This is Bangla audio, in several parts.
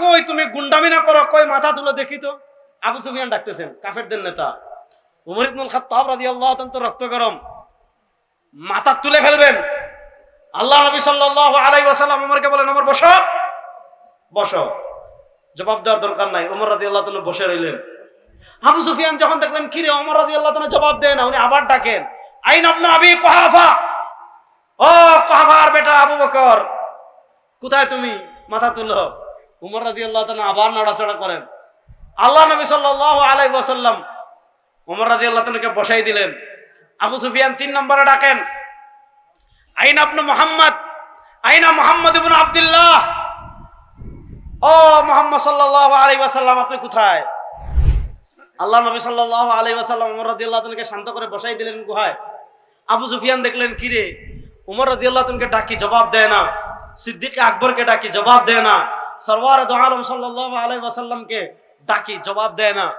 কই, তুমি গুন্ডামি না করো, কই, মাথা তুলো দেখি তো। আবু সুফিয়ান ডাকতেছেন, কাফেরদের নেতা। উমর ইবনুল খাত্তাব রাদিয়াল্লাহু তাআলা তো রক্ত গরম। মাথা তুলে ফেলবেন। আল্লাহ নবী সাল্লাল্লাহু আলাইহি ওয়াসাল্লাম উমরকে বলেন, উমর, বসো। বসো। জবাব দেওয়ার দরকার নাই। উমর রাদিয়াল্লাহু তাআলা বসে রইলেন। আবু সুফিয়ান যখন দেখলেন, কি রে ওমর রাদিয়াল্লাহু তাআলা জবাব দেন না? উনি আবার ডাকেন, আইন আপনি আবি কুহাফা। ও কুহাফার বেটা আবু বকর, কোথায় তুমি? মাথা তুলো। উমর রাদিয়াল্লাহু আল্লাহ আবার নড়াচড়া করেন। আল্লাহ নবী সাল্লাল্লাহু আলাইহি ওয়াসাল্লাম উমর রাদিয়াল্লাহু তাআলাকে বসাই দিলেন। আবু সুফিয়ান তিন নম্বরে ডাকেন, আইন আপনি মোহাম্মদ, আইনা মোহাম্মদ ইবনে আব্দুল্লাহ। ও মোহাম্মদ সাল্লাল্লাহু আলাইহি ওয়াসাল্লাম, আপনি কোথায়? আল্লাহ নবী সাল্লাল্লাহু আলাইহি ওয়াসাল্লাম উমর রাদিয়াল্লাহু তাআলাকে শান্ত করে বসাই দিলেন, গুহায়। আবু সুফিয়ান দেখলেন কি রে উমর রাদিয়াল্লাহু তাআলাকে ডাকি, জবাব দেয় না। সিদ্দিক আকবরকে ডাকি, জবাব দেয় না। সরওয়ার আলম আলাইহি ওয়াসাল্লামকে ডাকি, জবাব দেয় না।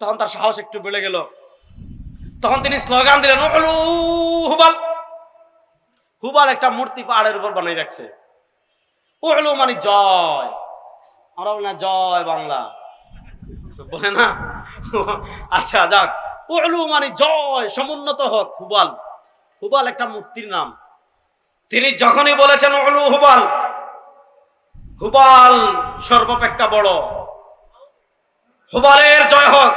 তখন তার সাহস একটু বেড়ে গেল। তখন তিনি স্লোগান দিলেন, "উলু হুবাল। হুবাল একটা মূর্তি পাহাড়ের উপর বানিয়ে রাখছে। উলু মানে জয়। আমরা বলি না, জয় বাংলা। বলে না? আচ্ছা যাক। উলু মানে জয়, সমুন্নত হোক, হুবাল। হুবাল একটা মূর্তির নাম। তিনি যখনই বলেছেন, উলু হুবাল হুবাল সর্বাপেক্ষা বড়। হুবালের জয় হোক।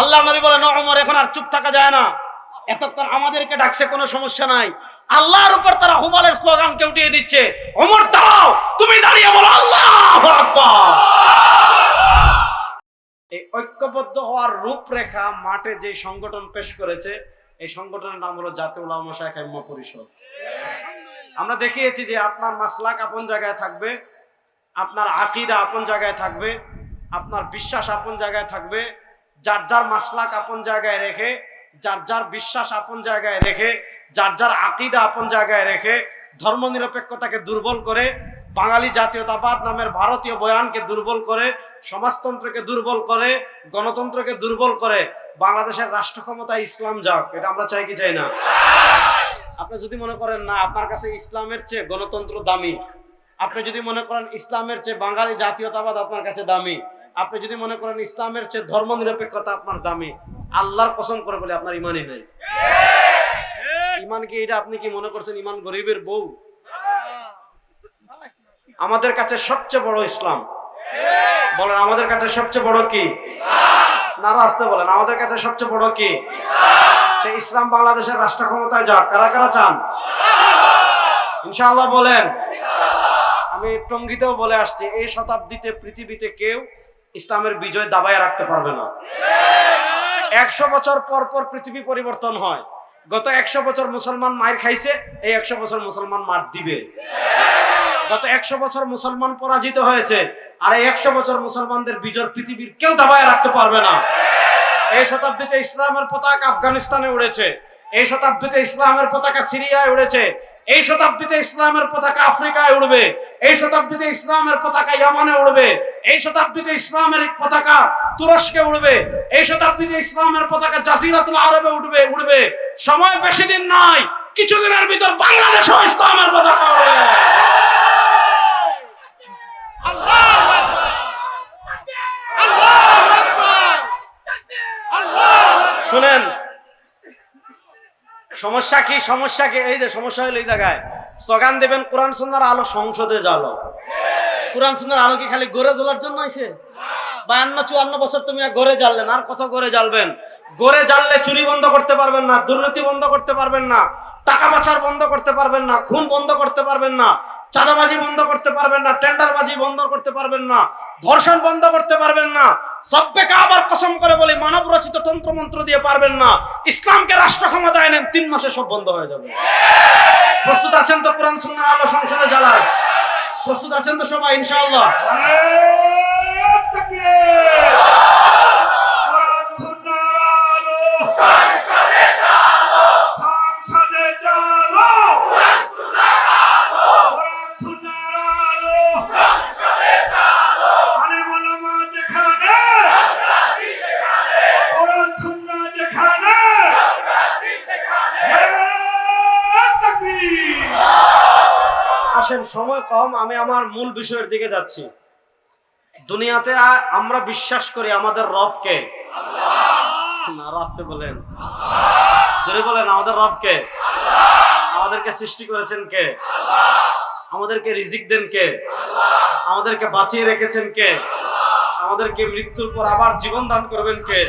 আল্লাহ নবী বলেন অমর এখন আর চুপ থাকা যায় না। এতক্ষণ আমাদেরকে ডাকছে, কোনো সমস্যা নাই। আল্লাহর উপর তারা হুবালের স্লোগানকে উঠিয়ে দিচ্ছে। অমর দাঁড়াও, তুমি দাঁড়িয়ে বলো, আল্লাহ এই ঐক্যবদ্ধ হওয়ার রূপরেখা মাঠে যে সংগঠন পেশ করেছে, এই সংগঠনের নাম হলো জাতীয় উলামা পরিষদ। আমরা দেখিয়েছি যে আপনার মাসলাক আপন জায়গায় থাকবে। আপনার আকিদা আপন জায়গায় থাকবে, আপনার বিশ্বাস আপন জায়গায় থাকবে, যার যার মাসলাক আপন জায়গায় রেখে, যার যার বিশ্বাস আপন জায়গায় রেখে, যার যার আকিদা আপন জায়গায় রেখে ধর্মনিরপেক্ষতাকে দুর্বল করে, বাঙালি জাতীয়তাবাদ নামের ভারতীয় বয়ানকে দুর্বল করে, সমাজতন্ত্রকে দুর্বল করে, গণতন্ত্রকে দুর্বল করে, বাংলাদেশের রাষ্ট্র ক্ষমতায় ইসলাম যাক, এটা আমরা চাই কি চাই না? আপনি যদি মনে করেন, না, আপনার কাছে ইসলামের চেয়ে গণতন্ত্র দামি। আপনি যদি মনে করেন ইসলামের চেয়ে বাঙালি জাতীয়তাবাদ আপনার কাছে দামি, আপনি যদি মনে করেন ইসলামের চেয়ে ধর্ম নিরপেক্ষতা আপনার দামি, আল্লাহর কসম করে বলে আপনার ইমানই নাই। ইমান কি এটা আপনি কি মনে করছেন ইমান গরিবের বউ? আমাদের কাছে সবচেয়ে বড় ইসলাম। বলেন, আমাদের কাছে সবচেয়ে বড় কি? নারা আসতে বলেন, আমাদের কাছে সবচেয়ে বড় কি? সেই ইসলাম বাংলাদেশের রাষ্ট্র ক্ষমতায় যাক। কারা কারা চান? ইনশাআল্লাহ বলেন। আমি টঙ্গিতেও বলে আসছি, এই শতাব্দীতে পৃথিবীতে কেউ ইসলামের বিজয় দাবায় রাখতে পারবে না। একশো বছর পর পর পৃথিবী পরিবর্তন হয়। গত একশো বছর মুসলমান মায়ের খাইছে, এই একশো বছর মুসলমান মার দিবে। গত একশো বছর মুসলমান পরাজিত হয়েছে, আর এই একশো বছর মুসলমানদের বিজয় পৃথিবীর কেউ দাবায় রাখতে পারবে না। এই শতাব্দীতে ইসলামের পতাকা আফগানিস্তানে উড়েছে, এই শতাব্দীতে ইসলামের পতাকা সিরিয়ায় উড়েছে এই শতাব্দীতে ইসলামের পতাকা আফ্রিকায় উড়বে এই শতাব্দীতে ইসলামের পতাকা ইয়ামানে উড়বে এই শতাব্দীতে ইসলামের পতাকা তুরস্কে উড়বে এই শতাব্দীতে ইসলামের পতাকা জাজিরাতুল আরবে উঠবে উড়বে। সময় বেশি দিন নাই কিছুদিনের ভিতর বাংলাদেশও ইসলামের পতাকা উড়বে। শুনেন সমস্যা কি? সমস্যা কি? এই যে সমস্যা হলো এই জায়গায়। স্লোগান দেবেন, কোরআন সুন্দর আলো সংসদে জ্বালো কোরআন সুন্দর আলো কি খালি গড়ে জ্বলার জন্য হয়েছে? বায়ান্ন, চুয়ান্ন বছর তুমি গড়ে জ্বাললেন আর কত গড়ে জ্বালবেন? গড়ে জ্বাললে চুরি বন্ধ করতে পারবেন না, দুর্নীতি বন্ধ করতে পারবেন না, টাকা পাচার বন্ধ করতে পারবেন না, খুন বন্ধ করতে পারবেন না চাঁদাবাজি বন্ধ করতে পারবেন না, টেন্ডারবাজি বন্ধ করতে পারবেন না, ধর্ষণ বন্ধ করতে পারবেন না সব্যকে আবার কসম করে বলি মানব রচিত তন্ত্রমন্ত্র দিয়ে পারবেন না, ইসলামকে রাষ্ট্র ক্ষমতায় এনেন তিন মাসে সব বন্ধ হয়ে যাবে। প্রস্তুত আছেন তো কোরআন সুন্দর আলো, সংসদে জ্বালায় প্রস্তুত আছেন তো সবাই, ইনশাআল্লাহ। আসেন, সময় কম, আমি আমার মূল বিষয়ের দিকে যাচ্ছি। দুনিয়াতে আমরা বিশ্বাস করি আমাদের রবকে। না বলেন। জোরে বলেন, আমাদের রবকে। আমাদেরকে সৃষ্টি করেছেন কে? আমাদেরকে রিজিক দেন কে? আমাদেরকে বাঁচিয়ে রেখেছেন কে? আমাদেরকে মৃত্যুর পর আবার জীবন দান করবেন কে?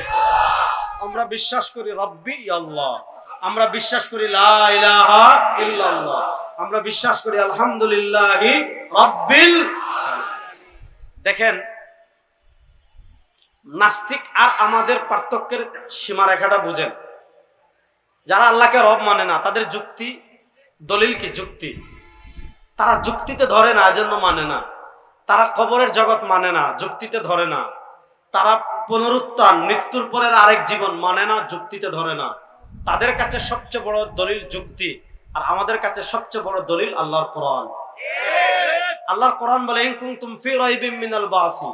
আমরা বিশ্বাস করি রব্বি আল্লাহ। আমরা বিশ্বাস করি লা ইলাহা ইল্লাল্লাহ। আমরা বিশ্বাস করি আলহামদুলিল্লাহি রব্বিল দেখেন, নাস্তিক আর আমাদের পার্থক্যের সীমারেখাটা বুঝেন। যারা আল্লাহকে রব মানে না, তাদের যুক্তি দলিল কি যুক্তি? তারা যুক্তিতে ধরে না, এজন্য মানে না। তারা কবরের জগৎ মানে না, যুক্তিতে ধরে না। তারা পুনরুত্থান, মৃত্যুর পরের আরেক জীবন মানে না, যুক্তিতে ধরে না। তাদের কাছে সবচেয়ে বড় দলিল যুক্তি। আর আমাদের কাছে সবচেয়ে বড় দলিল আল্লাহর কোরআন। আল্লাহর কোরআন বলে, ইন কুনতুম ফি রাইবিম মিনাল বাসি,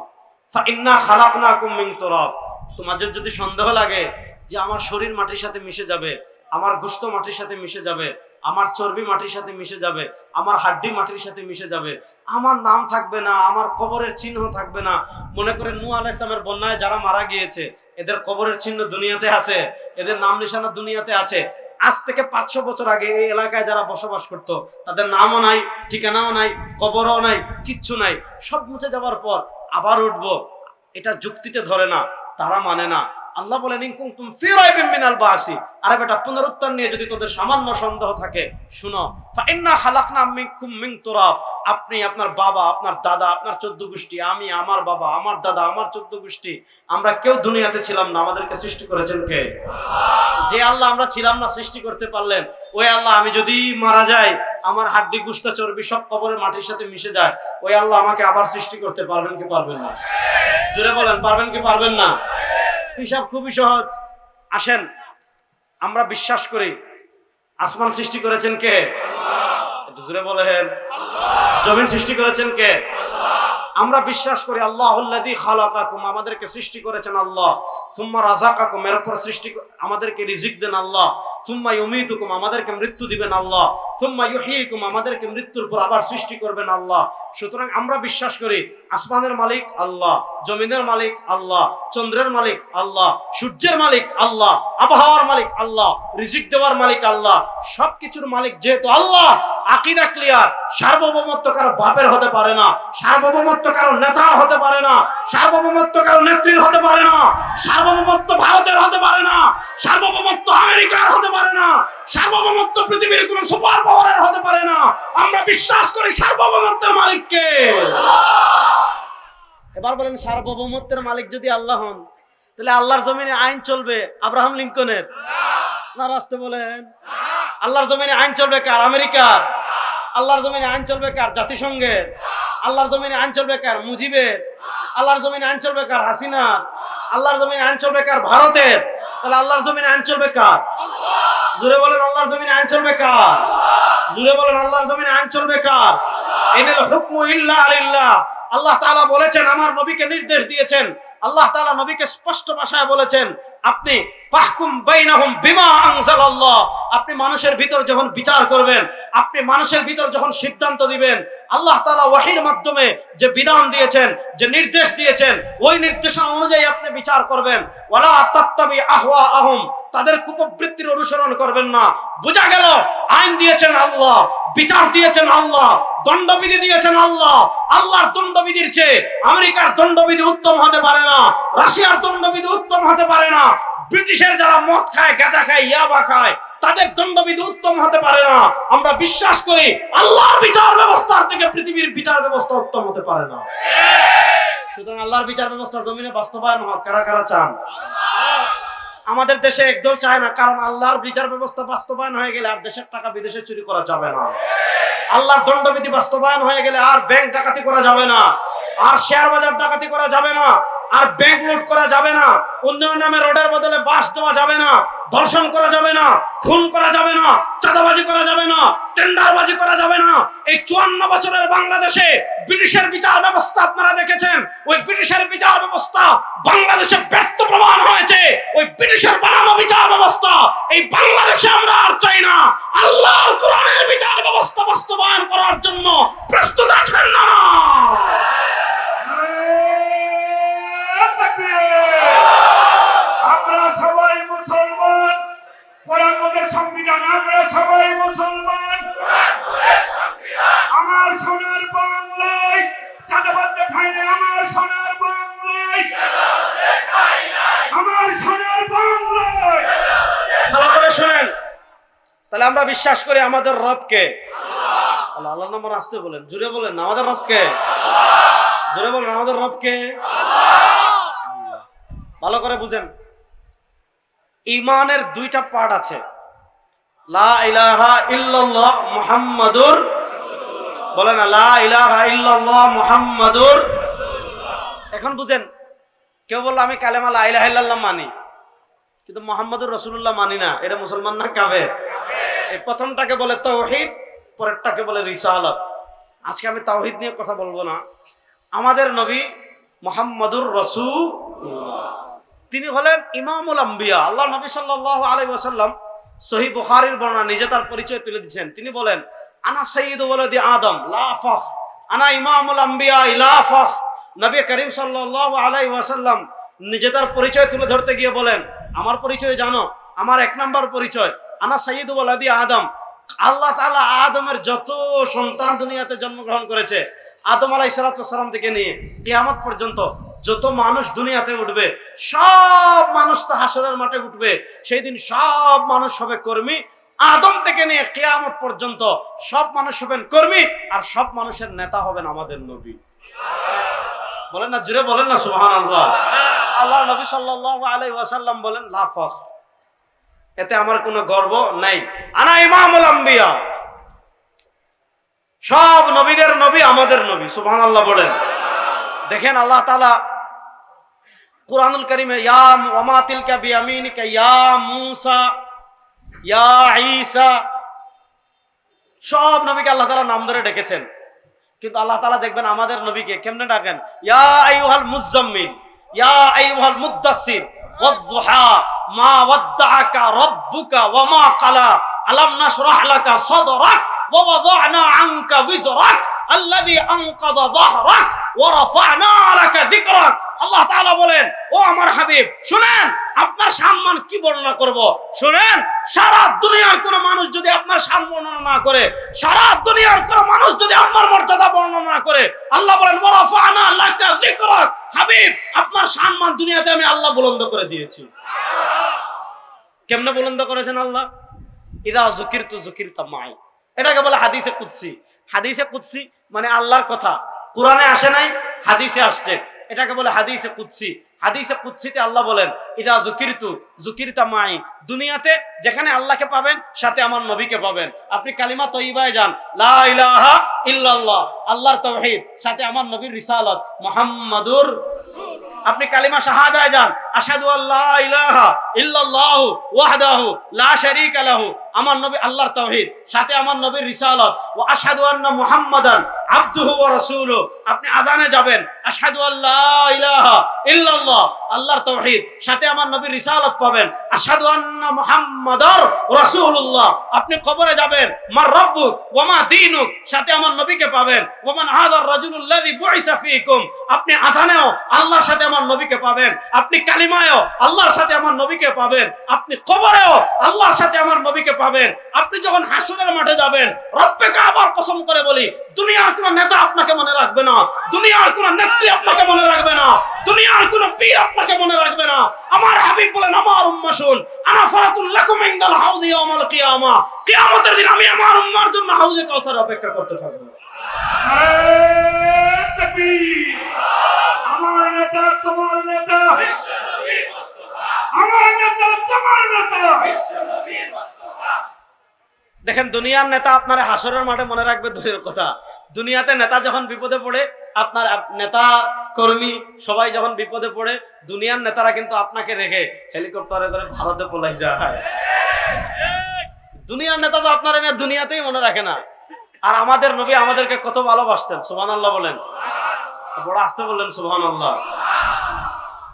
ফা ইন্না খালাকনাকুম মিন তুরাব। তোমাদের যদি সন্দেহ লাগে যে আমার শরীর মাটির সাথে মিশে যাবে, আমার গোশত মাটির সাথে মিশে যাবে, আমার চর্বি মাটির সাথে মিশে যাবে, আমার হাড্ডি মাটির সাথে মিশে যাবে, আমার নাম থাকবে না, আমার কবরের চিহ্ন থাকবে না। মনে করে নু আলাহ ইসলামের বন্যায় যারা মারা গিয়েছে, এদের কবরের চিহ্ন দুনিয়াতে আছে, এদের নাম নিশানা দুনিয়াতে আছে। আজ থেকে পাঁচশো বছর আগে এই এলাকায় যারা বসবাস করত, তাদের নামও নাই, ঠিকানাও নাই, কবরও নাই, কিচ্ছু নাই। সব মুছে যাওয়ার পর আবার উঠবো। এটা যুক্তিতে ধরে না, তারা মানে না। আল্লাহ বলেন ইনকুম তুম ফিরাইবিন মিনাল বাসি আরে বেটা, পুনরুত্থান নিয়ে যদি তোদের সামান্য সন্দেহ থাকে, শুনো। ফা ইন্না খালাকনা মিনকুম মিন তুরাব। আপনি আপনার বাবা, আপনার দাদা, আপনার চোদ্দ গোষ্ঠী, আমি, আমার বাবা, আমার দাদা, আমার চোদ্দ গোষ্ঠী, আমরা কেউ দুনিয়াতে ছিলাম না, আমাদেরকে সৃষ্টি করেছেন কে? যে আল্লাহ আমরা ছিলাম না সৃষ্টি করতে পারলেন, ওই আল্লাহ আমি যদি মারা যাই, আমার হাড্ডি, গুস্ত, চর্বি সব কবরের মাটির সাথে মিশে যায়, ওই আল্লাহ আমাকে আবার সৃষ্টি করতে পারবেন কি পারবেন না? জুড়ে বলেন, পারবেন কি পারবেন না? হিসাব খুবই সহজ। আসেন, আমরা বিশ্বাস করি। আসমান সৃষ্টি করেছেন কে? একটু জুড়ে বলেন। জমিন সৃষ্টি করেছেন কে? আমরা বিশ্বাস করি আল্লাহ খালাকাকুম, আমাদেরকে সৃষ্টি করেছেন আল্লাহ। সুম্মা রাজাকাকুম এর সৃষ্টি আমাদেরকে রিজিক দেন আল্লাহ। সুম্মা ইউমিতুকুম, আমাদেরকে মৃত্যু দিবেন আল্লাহ। সুম্মা ইউহয়িকুম আমাদেরকে মৃত্যুর পর আবার সৃষ্টি করবেন আল্লাহ। সুতরাং আমরা বিশ্বাস করি, আসমানের মালিক আল্লাহ, জমিনের মালিক আল্লাহ, চন্দ্রের মালিক আল্লাহ, সূর্যের মালিক আল্লাহ, আবহাওয়ার মালিক আল্লাহ, রিজিক দেওয়ার মালিক আল্লাহ। সবকিছুর মালিক যেহেতু আল্লাহ, আকিদা ক্লিয়ার সার্বভৌমত্ব কারও বাপের হতে পারে না সার্বভৌমত্ব কারও নেতার হতে পারে না সার্বভৌমত্ব কারও নেত্রীর হতে পারে না, সার্বভৌমত্ব ভারতের হতে পারে না, সার্বভৌমত্ব আমেরিকার হতে পারে না সার্বভৌমত্ব পৃথিবীর কোন সুপার পাওয়ারের হতে পারে না। আমরা বিশ্বাস করি সার্বভৌমত্বের মালিককে। এবার বলেন, সার্বভৌমত্বের মালিক যদি আল্লাহ হন, তাহলে আল্লাহর জমিনে আইন চলবে আব্রাহাম লিঙ্কনের? না, রাস্তে বলেন। আল্লাহর জমিনে আইন চলবে কার? আমেরিকার। আল্লাহর জমিনে আইন চলবে কার? জাতিসংঘের। আল্লাহর জমিনে আইন চলবে কার? মুজিবের। আল্লাহর জমিনে আইন চলবে কার? হাসিনা আল্লাহর জমিনে আইন চলবে কার? ভারতের। তাহলে আল্লাহর জমিনে আইন চলবে কার? জুড়ে বলেন, আল্লাহর জমিনে আইন চলবে কার? জুড়ে বলেন, আল্লাহর জমিনে আইন চলবে কার? ইনিল হুকমু ইল্লা আলিল্লাহ। আল্লাহ তাআলা বলেছেন, আমার নবীকে নির্দেশ দিয়েছেন। আল্লাহ তাআলা নবীকে স্পষ্ট ভাষায় বলেছেন, আপনি ফাহকুম বাইনাহুম বিমা আনজালাল্লাহ। আপনি মানুষের ভিতর যখন বিচার করবেন, আপনি মানুষের ভিতর যখন সিদ্ধান্ত দিবেন, আল্লাহ তাআলা ওয়াহির মাধ্যমে যে বিধান দিয়েছেন, যে নির্দেশ দিয়েছেন, ওই নির্দেশনা অনুযায়ী আপনি বিচার করবেন। ওয়ালা তাত্তাবি আহওয়া আহম তাদের কুপবৃত্তির অনুসরণ করবেন না। বোঝা গেল? আইন দিয়েছেন আল্লাহ, বিচার দিয়েছেন আল্লাহ, দণ্ডবিধি দিয়েছেন আল্লাহ। আল্লাহর দণ্ডবিধির চেয়ে আমেরিকার দণ্ডবিধি উত্তম হতে পারে না, রাশিয়ার দণ্ডবিধি উত্তম হতে পারে না, ব্রিটিশের যারা মদ খায়, গাঁজা খায়, ইয়াবা খায়, তাদের দণ্ডবিধি উত্তম হতে পারে না। আমরা বিশ্বাস করি আল্লাহর বিচার ব্যবস্থার থেকে পৃথিবীর বিচার ব্যবস্থা উত্তম হতে পারে না। সুতরাং আল্লাহর বিচার ব্যবস্থা জমিনে বাস্তবায়ন হোক কারা কারা চান? আমাদের দেশে একদল চায় না, কারণ আল্লাহর বিচার ব্যবস্থা বাস্তবায়ন হয়ে গেলে আর দেশের টাকা বিদেশে চুরি করা যাবে না। আল্লাহর দণ্ডবিধি বাস্তবায়ন হয়ে গেলে আর ব্যাংক ডাকাতি করা যাবে না, আর শেয়ার বাজার ডাকাতি করা যাবে না। আর ব্যাংক লুট করা যাবে না। উন্নয়ন নামে রোডের বদলে বাস দেওয়া যাবে না। ধর্ষণ করা যাবে না। খুন করা যাবে না। চাঁদাবাজি করা যাবে না। টেন্ডারবাজি করা যাবে না। এই চুয়ান্ন বছরের বাংলাদেশে ব্রিটিশের বিচার ব্যবস্থা আপনারা দেখেছেন। ওই ব্রিটিশের বিচার ব্যবস্থা বাংলাদেশে ব্যর্থ প্রমাণ হয়েছে। ওই ব্রিটিশের বানানো বিচার ব্যবস্থা, এই বাংলাদেশে আমরা আর চাই না। আল্লাহর কোরআনের বিচার ব্যবস্থা বাস্তবায়ন করার জন্য প্রস্তুত আছেন না? আমরা সবাই মুসলমান। কোরআন মধ্যের সংবিধান। আমরা সবাই মুসলমান। আমার সোনার বাংলায় চাঁদাবাদ দেখায় না আমার সোনার বাংলায় আমার সোনার বাংলায়। ভালো করে শুনেন। তাহলে আমরা বিশ্বাস করি আমাদের রবকে। আল্লাহ, আল্লাহর আসতে বলেন জুড়ে বলেন, আমাদের রবকে। জোরে বলেন, আমাদের রবকে। আল্লাহ ভালো করে বুঝেন। ইমানের দুইটা পার্ট আছে। লা ইলাহা ইল্লাল্লাহ মুহাম্মাদুর বলেন লা ইলাহা ইল্লাল্লাহ মুহাম্মাদুর এখন বুঝেন কেউ বলল আমি কালেমা লা ইলাহা ইল্লাল্লাহ মানি কিন্তু মোহাম্মদুর রসুল্লাহ মানি না এটা মুসলমান না কাবে এই প্রথমটাকে বলে তৌহিদ পরেরটাকে বলে রিসালত। আজকে আমি তাওহিদ নিয়ে কথা বলব না। আমাদের নবী মোহাম্মদুর রসুল তিনি হলেন ইমামুল আম্বিয়া। আল্লাহ নবী সাল্লাল্লাহু আলাইহি ওয়াসাল্লাম সহি বুখারীর বর্ণনা নিজে তার পরিচয় তুলে দিচ্ছেন তিনি বলেন, আনা সাইয়্যিদু ওয়ালাদি আদম, লা ফখ। আনা ইমামুল আম্বিয়া লা ফখ। নবী করিম সাল্লাহ আলাইহি ওয়াসাল্লাম নিজে তার পরিচয় তুলে ধরতে গিয়ে বলেন, আমার পরিচয় জানো, আমার এক নম্বর পরিচয়, আনা সাইয়্যিদু ওয়ালাদি আদম। আল্লাহ তাআলা আদমের যত সন্তান দুনিয়াতে জন্মগ্রহণ করেছে, আদম আলাই সালাম থেকে নিয়ে কিয়ামত পর্যন্ত যত মানুষ দুনিয়াতে উঠবে, সব মানুষ তো হাসরের মাঠে উঠবে। সেই দিন সব মানুষ হবে কর্মী। আদম থেকে নিয়ে কিয়ামত পর্যন্ত সব মানুষ হবেন কর্মী, আর সব মানুষের নেতা হবেন আমাদের নবী। বলেন না জুড়ে বলেন না সুবহান আল্লাহ নবী সাল্লাল্লাহু আলাইহি ওয়াসাল্লাম বলেন, লা এতে আমার কোনো গর্ব নাই। আনা ইমামুল আম্বিয়া। সব নবীদের নবী আমাদের নবী সুবহান আল্লাহ বলেন। দেখেন আল্লাহ তাআলা কুরআনুল কারীমে, ইয়া তিলকা বিয়ামিনিকা, ইয়া মূসা, ইয়া ঈসা সব নবীকে আল্লাহ তাআলা নাম ধরে ডেকেছেন। কিন্তু আল্লাহ তাআলা দেখবেন আমাদের নবীকে কেমনে ডাকেন? ইয়া আইয়ুহাল মুজাম্মিল, ইয়া আইয়ুহাল মুদ্দাসসির ওয়াদ-দুহা মা ওয়াদ্দাআকা রাব্বুকা ওয়া মা ক্বালা আলাম নাশরাহ লাকা সাদরাক, ওয়া ওয়াদা'না আনকা বিজরাক আল্লাযী আনকাযা যাহরাক ওয়া রাফা'না লাকা যিকরাক। আল্লাহ তাআলা বলেন, ও আমার হাবিব, শুনেন, আপনার সম্মান কি বর্ণনা করব? শুনেন, সারা দুনিয়ার কোন মানুষ যদি আপনার সম্মান বর্ণনা করে, সারা দুনিয়ার কোন মানুষ যদি আপনার মর্যাদা বর্ণনা না করে, আল্লাহ বলেন, ওয়া রাফা'না লাকা যিকরাক। হাবিব, আপনার সম্মান দুনিয়াতে আমি আল্লাহ বুলন্দ করে দিয়েছি। কেমনে বুলন্দ করেছেন আল্লাহ? ইদা জুকিরতু জুকিরতা মাই। এটাকে বলে হাদিসে কুদসি। হাদিসে কুদসি মানে আল্লাহর কথা। কোরআনে আসে নাই, হাদিসে আসছে। এটাকে বলে হাদিসে কুৎসি হাদিসে কুৎসিতে আল্লাহ বলেন, ইদা জুকিরতু জুকিরতা মাই দুনিয়াতে যেখানে আল্লাহকে পাবেন, সাথে আমার নবীকে পাবেন। আপনি কালিমা তৈবায় যান। ইল্লাল্লাহ, আল্লাহর তাওহীদ সাথে আমার নবীর রিসালাত। মুহাম্মাদুর আপনি কালিমা শাহাদায় যান। আশহাদু আল্লাহ ইলাহা ইল্লাল্লাহু ওয়াহদাহু লা শারীকা লাহু। আমার নবী আল্লাহর তাওহীদ সাথে আমার নবীর রিসালাত। ওয়া আশহাদু আন্না মুহাম্মাদান আবদুহু ওয়া রাসূলুহু। আপনি আজানে যাবেন। আশহাদু আল্লাহ ইলাহা ইল্লাল্লাহ। আল্লাহর তহিদ সাথে আমার নবীর রিসালত পাবেন। আন্না মুহাম্মাদার রাসূলুল্লাহ। আপনি কবরে যাবেন, মার ওয়া মা দীনুক, সাথে আমার নবীকে পাবেন। ওয়া মান বুইসা ফীকুম। আপনি আজানেও আল্লাহর সাথে আমার নবীকে পাবেন। আপনি কালিমায়ও আল্লাহর সাথে আমার নবীকে পাবেন। আপনি কবরেও আল্লাহর সাথে আমার নবীকে পাবেন। আপনি যখন হাসরের মাঠে যাবেন, রব্বে আবার কসম করে বলি, দুনিয়ার কোন নেতা আপনাকে মনে রাখবে না। দুনিয়ার কোন নেত্রী আপনাকে মনে রাখবে না। দুনিয়ার কোন পীর আপনাকে মনে রাখবে না। আমার হাবিব বলেন আমার উম্মা শুন আনা ফারাতুল লাকুম ইনদাল হাউদি ইয়াউমাল কিয়ামা। কিয়ামতের দিন আমি আমার উম্মার জন্য হাউজে কাউসার অপেক্ষা করতে থাকব। আমার নেতা তোমার নেতা। আমার নেতা তোমার নেতা। দেখেন দুনিয়ার নেতা আপনার হাসরের মাঠে মনে রাখবে দূরের কথা। দুনিয়াতে নেতা যখন বিপদে পড়ে, আপনার নেতা কর্মী সবাই যখন বিপদে পড়ে, দুনিয়ার নেতারা কিন্তু আপনাকে রেখে হেলিকপ্টারে করে ভারতে পলাই যায়। দুনিয়ার নেতা তো আপনার এমনি দুনিয়াতেই মনে রাখে না। আর আমাদের নবী আমাদেরকে কত ভালোবাসতেন সুবহান আল্লাহ বলেন। বড় আসতে বললেন সুবহান আল্লাহ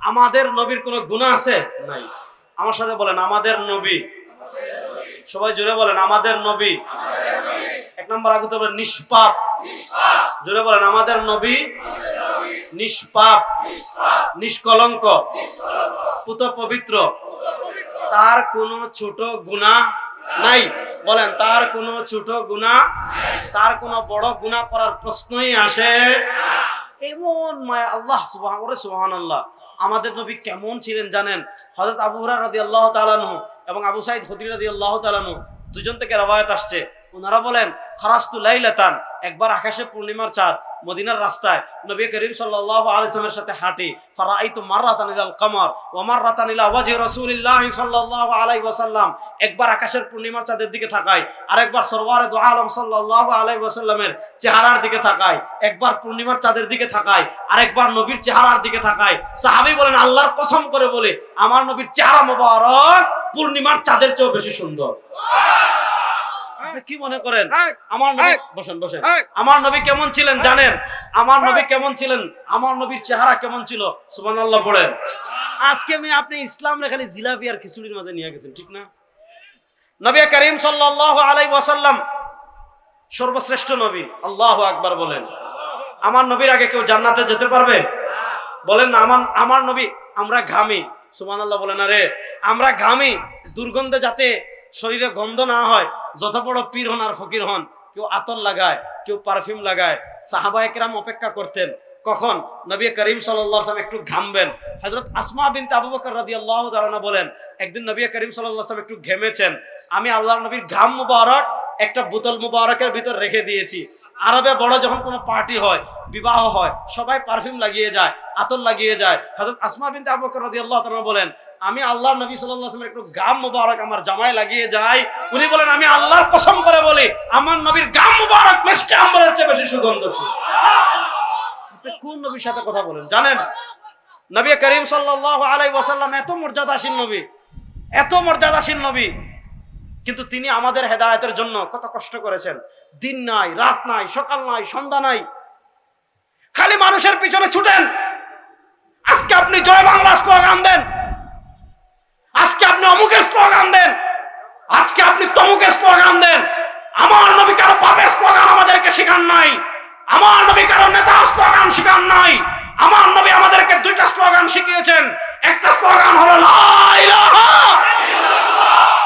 আমাদের নবীর কোনো গুণা আছে? নাই। আমার সাথে বলেন, আমাদের নবী। সবাই জোরে বলেন, আমাদের নবী। এক নম্বর আগে নিষ্পাপ। জোরে বলেন, আমাদের নবী নিষ্পাপ, নিষ্কলঙ্ক পুত পবিত্র তার কোনো ছোট গুণা নাই। বলেন, তার কোনো ছোট গুণা তার কোনো বড় গুণা করার প্রশ্নই আসে এমন মায়া আল্লাহ সুবাহ সুবাহান আল্লাহ আমাদের নবী কেমন ছিলেন জানেন? হজরত আবু হুরার রাদি আল্লাহ তালানু এবং আবু সাইদ খদির রাদি আল্লাহ তালানু দুজন থেকে রবায়ত আসছে। ওনারা বলেন খারাস্তু লাইলাতান। একবার আকাশে পূর্ণিমার চাঁদ, মদিনার রাস্তায় নবী করিম সাল্লাল্লাহু আলাইহি ওয়াসাল্লামের সাথে হাঁটি, ফারাআইতু মাররাতান ইলাল কমর ওয়া মাররাতান ইলা ওয়াজহি রাসূলিল্লাহ সাল্লাল্লাহু আলাইহি ওয়াসাল্লাম। একবার আকাশের পূর্ণিমার চাঁদের দিকে তাকাই আরেকবার সরওয়ারে দু আলম সাল্লাল্লাহু আলাইহি ওয়াসাল্লামের চেহারার দিকে তাকাই একবার পূর্ণিমার চাঁদের দিকে তাকাই আরেকবার নবীর চেহারার দিকে তাকাই সাহাবী বলেন, আল্লাহর কসম করে বলে, আমার নবীর চেহারা মোবারক পূর্ণিমার চাঁদের চেয়েও বেশি সুন্দর। আপনি কি মনে করেন? আমার নবী বসেন বসেন। আমার নবী কেমন ছিলেন জানেন? আমার নবী কেমন ছিলেন? আমার নবীর চেহারা কেমন ছিল? সুবহানাল্লাহ পড়েন। আজকে আমি আপনি ইসলাম রে খালি জিলাপি আর খিচুড়ির মধ্যে নিয়ে গেছেন ঠিক না? নবী করিম সাল্লাল্লাহু আলাইহি ওয়াসাল্লাম সর্বশ্রেষ্ঠ নবী আল্লাহু আকবার বলেন। আমার নবীর আগে কেউ জান্নাতে যেতে পারবে? বলেন না আমার আমার নবী আমরা ঘামি। সুবহানাল্লাহ বলেন আরে আমরা ঘামি। দুর্গন্ধে যাতে শরীরে গন্ধ না হয় যত বড় পীর হন আর ফকির হন, কেউ আতর লাগায়, কেউ পারফিউম লাগায়। সাহাবা একরাম অপেক্ষা করতেন। কখন? নবী করিম সাল্লাম একটু ঘামবেন। হজরত আসমা বিন আবু বকর রাদি আল্লাহ বলেন, একদিন নবী করিম সাল্লাম একটু ঘেমেছেন। আমি আল্লাহ নবীর ঘাম মুবারক একটা বোতল মুবারকের ভিতর রেখে দিয়েছি। আরবে বড় যখন কোনো পার্টি হয়, বিবাহ হয়, সবাই পারফিউম লাগিয়ে যায়, আতর লাগিয়ে যায়। হজরত আসমা বিন আবু বকর রাদি আল্লাহ বলেন আমি আল্লাহ নবী সাল্লামের একটু গাম মুবারক আমার জামায় লাগিয়ে যাই। উনি বলেন, আমি আল্লাহর কসম করে বলি, আমার নবীর গাম মুবারক মেসকে আম্বরের চেয়ে বেশি সুগন্ধশীল। আপনি কোন নবীর সাথে কথা বলেন? জানেন? নবী করিম সাল্লাল্লাহু আলাইহি ওয়াসাল্লাম এত মর্যাদাশীল নবী, এত মর্যাদাসীন নবী, কিন্তু তিনি আমাদের হেদায়তের জন্য কত কষ্ট করেছেন। দিন নাই, রাত নাই, সকাল নাই, সন্ধ্যা নাই। খালি মানুষের পিছনে ছুটেন। আজকে আপনি জয় বাংলা স্লোগান দেন। আজকে আপনি অমুকের স্লোগান দেন। আজকে আপনি তমুকের স্লোগান দেন। আমার নবী কারও পাপের স্লোগান আমাদেরকে শেখান নাই। আমার নবী কারও নেতা স্লোগান শেখান নাই। আমার নবী আমাদেরকে দুইটা স্লোগান শিখিয়েছেন। একটা স্লোগান হলো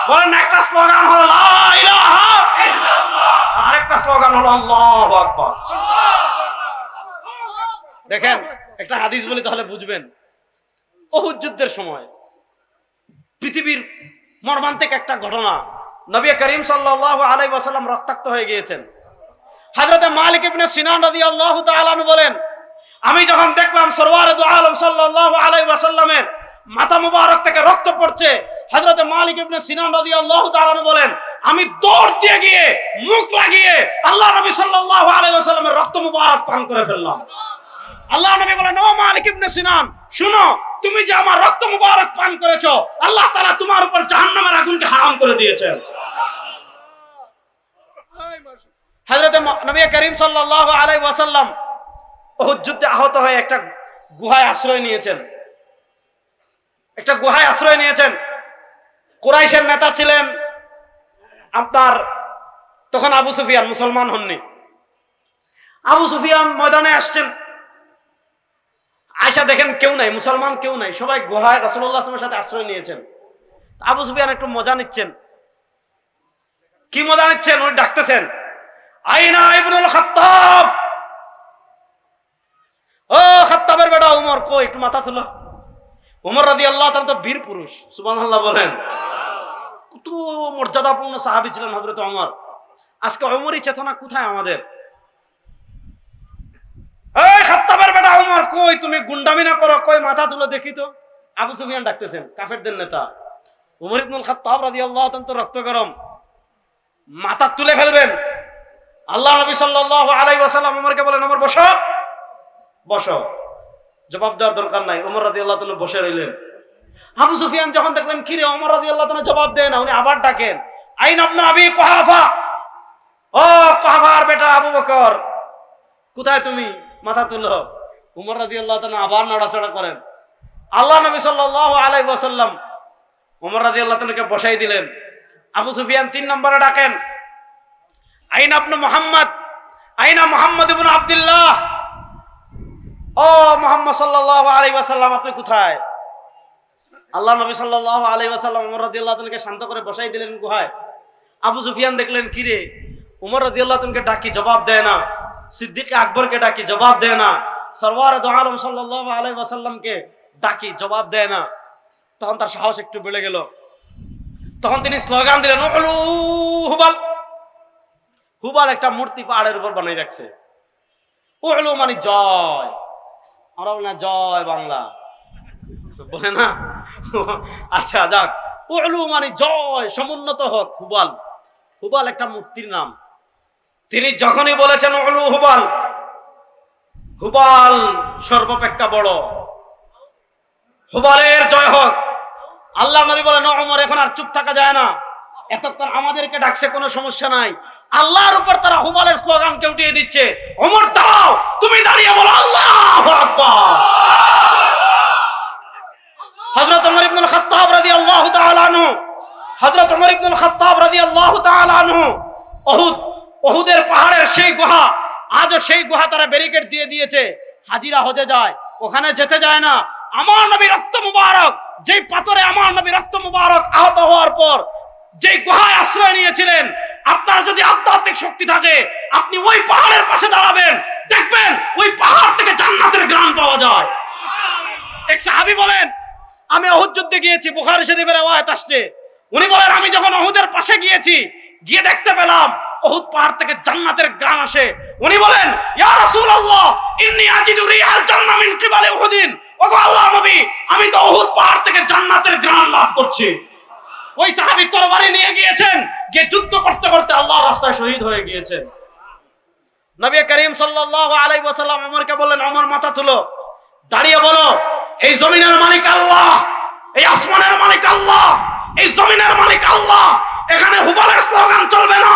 বলেন একটা স্লোগান হলো আরেকটা স্লোগান হলো দেখেন, একটা হাদিস বলি তাহলে বুঝবেন। অহুদ যুদ্ধের সময় পৃথিবীর মর্মান্তিক একটা ঘটনা। নবী করিম সাল্লাহ আলাইহি ওয়াসাল্লাম রক্তাক্ত হয়ে গিয়েছেন। হাজরতে মালিক ইবনে সিনান তাআলা আনহু বলেন, আমি যখন দেখলাম সরওয়ার দু আলম সাল্লাহ আলাইহি ওয়াসাল্লামের মাথা মুবারক থেকে রক্ত পড়ছে, হযরতে মালিক ইবনে সিনান রাদিয়াল্লাহু তাআলা আনহু বলেন, আমি দৌড় দিয়ে গিয়ে, মুখ লাগিয়ে আল্লাহ নবী সাল্লাল্লাহু আলাইহি ওয়াসাল্লামের রক্ত মুবারক পান করে ফেললাম। আল্লাহ নবী বলেন, ও মালিক ইবনে সিনান, শুনো, তুমি যে আমার রক্ত মুবারক পান করেছ, আল্লাহ তাআলা তোমার উপর জাহান্নামের আগুনকে হারাম করে দিয়েছেন। হযরত নবী করিম সাল্লাল্লাহু আলাইহি ওয়াসাল্লাম উহুদ যুদ্ধে আহত হয়ে একটা গুহায় আশ্রয় নিয়েছেন। একটা গুহায় আশ্রয় নিয়েছেন। কুরাইশের নেতা ছিলেন আপনার তখন আবু সুফিয়ান, মুসলমান হননি। আবু সুফিয়ান ময়দানে আসছেন। আয়সা দেখেন কেউ নাই, মুসলমান কেউ নাই, সবাই গুহায় রাসুল্লাহ আসলামের সাথে আশ্রয় নিয়েছেন। আবু সুফিয়ান একটু মজা নিচ্ছেন। কি মজা নিচ্ছেন? উনি ডাকতেছেন, আইনা ইবনুল খাত্তাব। ও খাত্তাবের বেটা উমর, কই, একটু মাথা তুলো। উমর রাদি আল্লাহ তো বীর পুরুষ, সুবহানাল্লাহ বলেন। কত মর্যাদাপূর্ণ সাহাবী ছিলেন হযরত ওমর আজকে ওমরই চেতনা কোথায় আমাদের এই উমর কই? তুমি গুন্ডামি না করো, কই মাথা তুলো দেখি তো। আবু সুফিয়ান ডাকতেছেন, কাফেরদের নেতা। উমর ইবনুল খাত্তাব রাদিয়াল্লাহু তাআলা রক্ত গরম। মাথা তুলে ফেলবেন। আল্লাহ নবী সাল্লাল্লাহু আলাইহি ওয়াসাল্লাম উমরকে বলেন, উমর, বসো। বসো। জবাব দেওয়ার দরকার নাই। উমর রাদিয়াল্লাহু তাআলা বসে রইলেন। আবু সুফিয়ান যখন দেখলেন কি রে উমর রাদিয়াল্লাহু তাআলা জবাব দেন না? উনি আবার ডাকেন, আইন আপনা আবি কুহাফা। ও কুহাফার বেটা আবু বকর, কোথায় তুমি? মাথা তুলো। উমর রাদিয়াল্লাহু তাআলা আবার নড়াচড়া করেন। আল্লাহ নবী সাল্লাল্লাহু আলাইহি ওয়াসাল্লাম উমর রাদিয়াল্লাহু তাআলাকে বসাই দিলেন। আবু সুফিয়ান তিন নম্বরে ডাকেন, আইন আপনি মোহাম্মদ, আইনা মোহাম্মদ ইবনে আব্দুল্লাহ। ও মোহাম্মদ আলাইহি ওয়াসাল্লাম, আপনি কোথায়? আল্লাহ নবী আলাইহি ওয়াসাল্লাম উমর রাদিয়াল্লাহু তাআলাকে শান্ত করে বসাই দিলেন, গুহায়। আবু সুফিয়ান দেখলেন, কি রে? উমর রাদিয়াল্লাহু তাআলাকে ডাকি, জবাব দেয় না। সিদ্দিক আকবরকে ডাকি, জবাব দেয় না। সরওয়ার আলম সাল্লাল্লাহু আলাইহি ওয়াসাল্লামকে ডাকি, জবাব দেয় না। তখন তার সাহস একটু বেড়ে গেল। তখন তিনি স্লোগান দিলেন, "উলু হুবাল। হুবাল একটা মূর্তি পাহাড়ের উপর বানিয়ে রাখছে। উলু মানে জয়। আমরা বলি, না, জয় বাংলা। বলে না? আচ্ছা যাক। উলু মানে জয়, সমুন্নত হোক, হুবাল। হুবাল একটা মূর্তির নাম। তিনি যখনই বলেছেন, উলু হুবাল হুবাল সর্বাপেক্ষা বড়। হুবালের জয় হোক। আল্লাহ নবী বলেন অমর এখন আর চুপ থাকা যায় না। এতক্ষণ আমাদেরকে ডাকছে, কোনো সমস্যা নাই। আল্লাহর উপর তারা হুবালের স্লোগানকে উঠিয়ে দিচ্ছে। অমর দাঁড়াও, তুমি দাঁড়িয়ে বলো, আল্লাহ হযরত ওমর ইবনুল খাত্তাব রাদিয়াল্লাহু তাআলা আনহু, হযরত ওমর ইবনুল খাত্তাব রাদিয়াল্লাহু তাআলা আনহু অহুদ অহুদের পাহাড়ের সেই গুহা আজও সেই গুহা তারা ব্যারিকেড দিয়ে দিয়েছে। হাজিরা হজে যায়, ওখানে যেতে যায় না। আমার নবী রক্ত মুবারক, যেই পাথরে আমার নবী রক্ত মুবারক আহত হওয়ার পর যেই গুহায় আশ্রয় নিয়েছিলেন, আপনার যদি আধ্যাত্মিক শক্তি থাকে, আপনি ওই পাহাড়ের পাশে দাঁড়াবেন। দেখবেন, ওই পাহাড় থেকে জান্নাতের গ্রাম পাওয়া যায়। এক সাহাবি বলেন, আমি অহুদ যুদ্ধে গিয়েছি, বুখারী শরীফের আওয়ায়াত আসছে। উনি বলেন, আমি যখন অহুদের পাশে গিয়েছি, গিয়ে দেখতে পেলাম অহুদ পাহাড় থেকে জান্নাতের গ্রাম আসে। উনি বলেন, ইয়া রাসূলুল্লাহ, ইন্নী আজিদু রিহাল জান্নাহ মিন কিবালি উহুদিন। ওগো আল্লাহ নবী, আমি তো অহুদ পাহাড় থেকে জান্নাতের গ্রাম লাভ করছি। ওই সাহাবী তরবারি নিয়ে গিয়েছেন, গিয়ে যুদ্ধ করতে করতে আল্লাহর রাস্তায় শহীদ হয়ে গিয়েছেন। নবী করিম সাল্লাল্লাহু আলাইহি ওয়াসাল্লাম ওমরকে বললেন, ওমর, মাথা তুলো, দাঁড়িয়ে বলো, এই জমিনের মালিক আল্লাহ, এই আসমানের মালিক আল্লাহ এই জমিনের মালিক আল্লাহ এখানে হুবালের স্লোগান চলবে না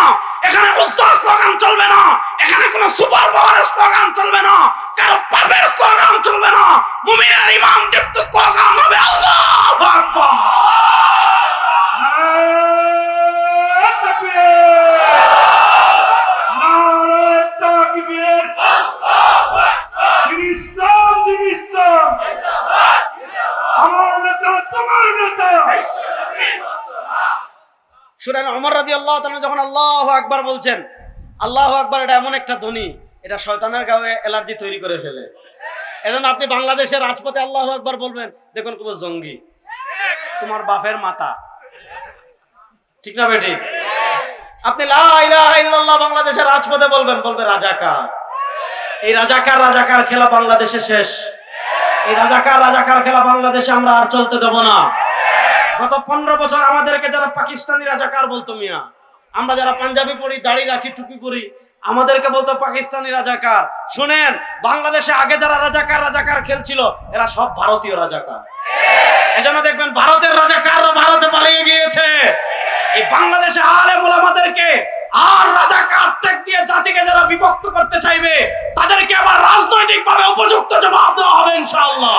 এখানে উজ্জ্বল স্লোগান চলবে না এখানে কোনো সুপার পাওয়ারের স্লোগান চলবে না কারও পাপের স্লোগান চলবে না মুমিনের ইমান দীপ্ত স্লোগান হবে আল্লাহু আকবার নারায়ে তাকবীর নারায়ে তাকবীর দিন ইসলাম দিন ইসলাম আমার নেতা তোমার নেতা শুনেন অমর রাজি আল্লাহ আকবার বলছেন। আল্লাহ আকবার, এটা এমন একটা ধ্বনি, এটা শয়তানের গায়ে অ্যালার্জি তৈরি করে ফেলে। এজন্য আপনি বাংলাদেশের রাজপথে আল্লাহ আকবার বলবেন, দেখুন কোনো জঙ্গি, তোমার বাপের মাতা। ঠিক না বেটি আপনি লা ইলাহা ইল্লাল্লাহ বাংলাদেশের রাজপথে বলবেন, বলবে রাজাকার। এই রাজাকার রাজাকার খেলা বাংলাদেশে শেষ। এই রাজাকার রাজাকার খেলা বাংলাদেশে আমরা আর চলতে দেব না। গত পনেরো বছর আমাদেরকে যারা পাকিস্তানি রাজাকার বলতো মিয়া আমরা যারা পাঞ্জাবি পরি, দাড়ি রাখি, টুপি পরি, আমাদেরকে বলতো পাকিস্তানি রাজাকার। শুনেন, বাংলাদেশে আগে যারা রাজাকার রাজাকার খেলছিল, এরা সব ভারতীয় রাজাকার। এজন্য দেখবেন ভারতের রাজাকাররা ভারতে পালিয়ে গিয়েছে। এই বাংলাদেশে আলে মোলামাদেরকে আর রাজাকার ত্যাগ দিয়ে জাতিকে যারা বিভক্ত করতে চাইবে, তাদেরকে আবার রাজনৈতিক ভাবে উপযুক্ত জবাব দেওয়া হবে, ইনশাআল্লাহ।